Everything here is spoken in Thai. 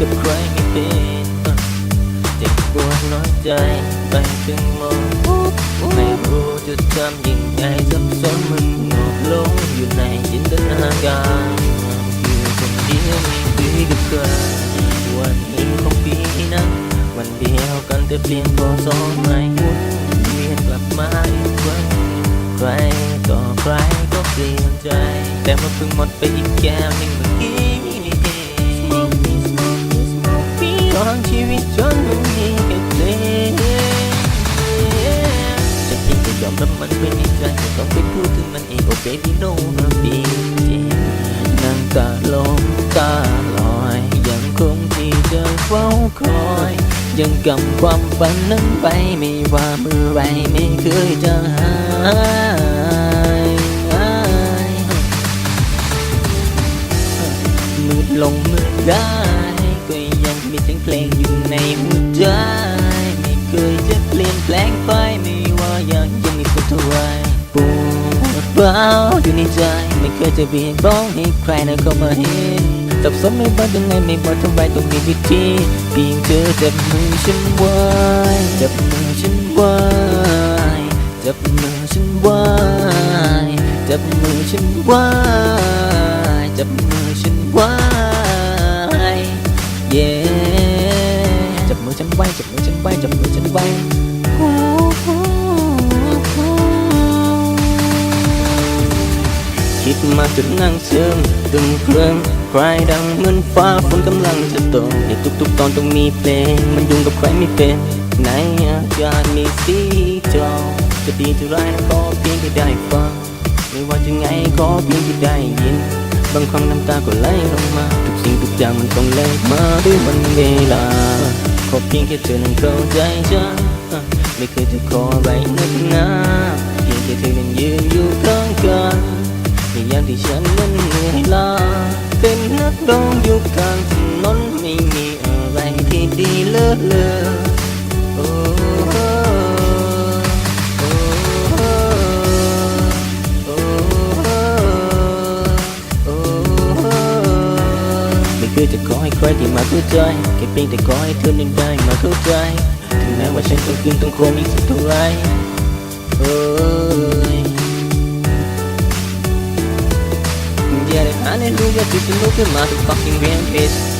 กับใครไม่เป็นเจ็บปวดน้อยใจไปถึงมองไม่รู้จะทำยังไงสับสนมันหนุบลงอยู่ในจินตนาการอยู่คนเดียวไม่ดีกับใครวันนี้ของพี่นะวันเดียวกันแต่เปลี่ยนพอสองไม่หุ่นเวียนกลับมาอีกครั้งใครต่อใครก็เปลี่ยนใจ แต่มาเพิ่งหมดไปอีกแก้วหนึ่งเมื่อกี้ อมรับมันเป็นในใจไม่ต้องไปพูดถึงมันเองโอ้ baby no no big deal นั่งตาลงตาลอยยังคงที่จะเฝ้าคอย ยังกำความฝันนั้นไปไม่ว่าเมื่อไรไม่เคยจะหายมืดลงมืดได้ก็ยังมีเสียงเพลงอยู่ในหัวใจาวอยู่ในใจไม่เคยจะเบียดบ้องให้ใครนะเข้ามาเห็นสับสนไม่ว่ายังไงไม่ว่าทำไมต้องมีวิธีเพียงเธอจับมือฉันไว้จับมือฉันไว้จับมือฉันไว้จับมือฉันไว้จับมือฉันไว้เย้จับมือฉันไว้จับมือฉันไว้จับมือฉันไว้ มาจนนั่งซึมตึงเครื่องใครดังเหมือนฟ้าฝนกำลังจะตกในทุกๆ ตอนต้องมีเพลง มันยุ่งกับใครไม่เป็นในอากาศมีสีจอจะดีจะร้ายนะก็เพียงแค่ได้ฟังไม่ว่าจะไงก็เพียงแค่ได้ยิน บางครั้งน้ำตาก็ไหลลงมา ทุกสิ่งทุกอย่างมันต้องแลกมาด้วยวันเวลาขอเพียงแค่เธอนั้นเข้าใจฉันไม่เคยจะขออะไรนักหนา ที่ฉันนั้นเหนื่อยล้าเป็นนักร้องอยู่กลางถนนไม่มีอะไรที่ดีเลิศเลอโอ้โอ้โอ้โอ้โอ้ไม่เคยจะขอให้ใครที่มาเข้าใจแค่เพียงแต่ขอให้เธอนั้นได้มาเข้าใจถึงแม้ว่าฉันต้องคืนต้องโคมอีกสักเท่าไรโอ้ย get it, man, and do get this, you look at my fucking rampage.